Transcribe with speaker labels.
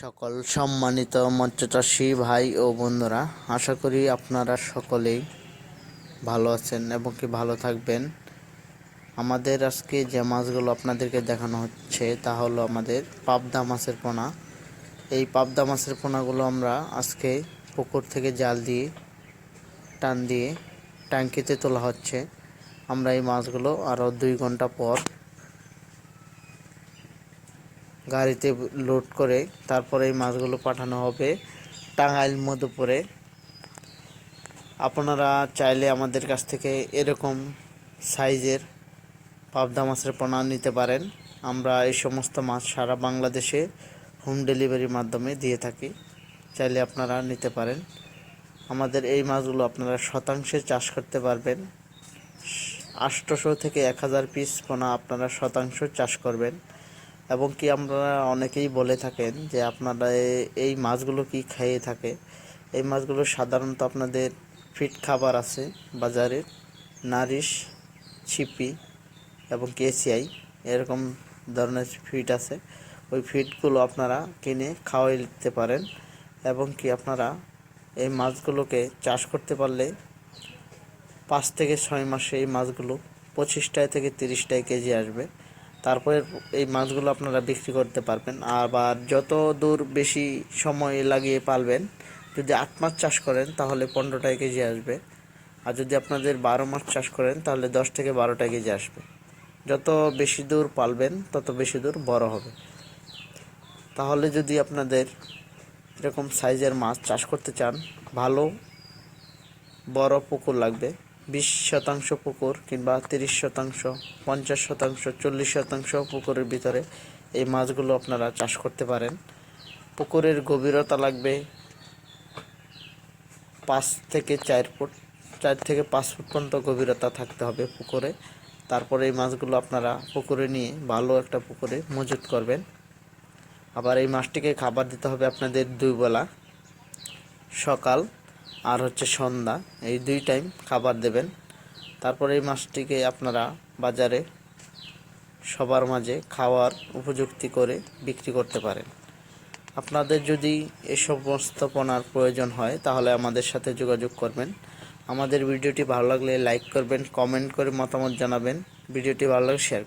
Speaker 1: সকল সম্মানিত মৎস্যচাষী ভাই ও বন্ধুরা, আশা করি আপনারা সকলেই ভালো আছেন এবং কি ভালো থাকবেন। আমাদের আজকে যে মাছগুলো আপনাদেরকে দেখানো হচ্ছে, তা হলো আমাদের পাবদা মাছের পোনা। এই পাবদা মাছের পোনাগুলো আমরা আজকে পুকুর থেকে জাল দিয়ে, টান দিয়ে ট্যাঙ্কিতে তোলা হচ্ছে। আমরা এই মাছগুলো আরও দুই ঘণ্টা পর গাড়িতে লোড করে তারপরে এই মাছগুলো পাঠানো হবে টাঙ্গাইল, মধুপুরে। আপনারা চাইলে আমাদের কাছ থেকে এরকম সাইজের পাবদা মাছের পোনা নিতে পারেন। আমরা এই সমস্ত মাছ সারা বাংলাদেশে হোম ডেলিভারির মাধ্যমে দিয়ে থাকি। চাইলে আপনারা নিতে পারেন। আমাদের এই মাছগুলো আপনারা শতাংশে চাষ করতে পারবেন। আটশোশো থেকে এক হাজার পিস পোনা আপনারা শতাংশ চাষ করবেন। এবং কি আমরা অনেকেই বলে থাকেন যে আপনারা এই মাছগুলো কি খেয়ে থাকে? এই মাছগুলো সাধারণত আপনাদের ফিট খাবার আছে বাজারে নারিশ, ছিপি এবং কেসিআই এরকম ধরনের ফিট আছে। ওই ফিটগুলো আপনারা কিনে খাওয়াই দিতে পারেন এবং কি আপনারা এই মাছগুলোকে চাষ করতে পারলে পাঁচ থেকে ছয় মাসে এই মাছগুলো পঁচিশটায় থেকে তিরিশটায় কেজি আসবে। তারপরে এই মাছগুলো আপনারা বিক্রি করতে পারবেন। আবার যত দূর বেশি সময় লাগিয়ে পালবেন, যদি আট মাস চাষ করেন, তাহলে পনেরোটায় কেজি আসবে। আর যদি আপনাদের বারো মাস চাষ করেন, তাহলে দশ থেকে বারোটা কেজি আসবে। যত বেশি দূর পালবেন, তত বেশি দূর বড় হবে। তাহলে যদি আপনাদের এরকম সাইজের মাছ চাষ করতে চান, ভালো বড় পুকুর লাগবে। বিশ শতাংশ পুকুর কিংবা তিরিশ শতাংশ, পঞ্চাশ শতাংশ, চল্লিশ শতাংশ পুকুরের ভিতরে এই মাছগুলো আপনারা চাষ করতে পারেন। পুকুরের গভীরতা লাগবে পাঁচ থেকে চার ফুট, চার থেকে পাঁচ ফুট পর্যন্ত গভীরতা থাকতে হবে পুকুরে। তারপরে এই মাছগুলো আপনারা পুকুরে নিয়ে ভালো একটা পুকুরে মজুত করবেন। আবার এই মাছটিকে খাবার দিতে হবে আপনাদের দুই বেলা। সকাল আর হচ্ছে সন্ধ্যা, এই দুই টাইম খাবার দেবেন। তারপরে এই মাছটিকে আপনারা বাজারে সবার মাঝে খাওয়ার উপযুক্তি করে বিক্রি করতে পারেন। আপনাদের যদি এ সমস্ত পণার প্রয়োজন হয়, তাহলে আমাদের সাথে যোগাযোগ করবেন। আমাদের ভিডিওটি ভালো লাগলে লাইক করবেন কমেন্ট করে মতামত জানাবেন। ভিডিওটি ভালো লাগলে শেয়ার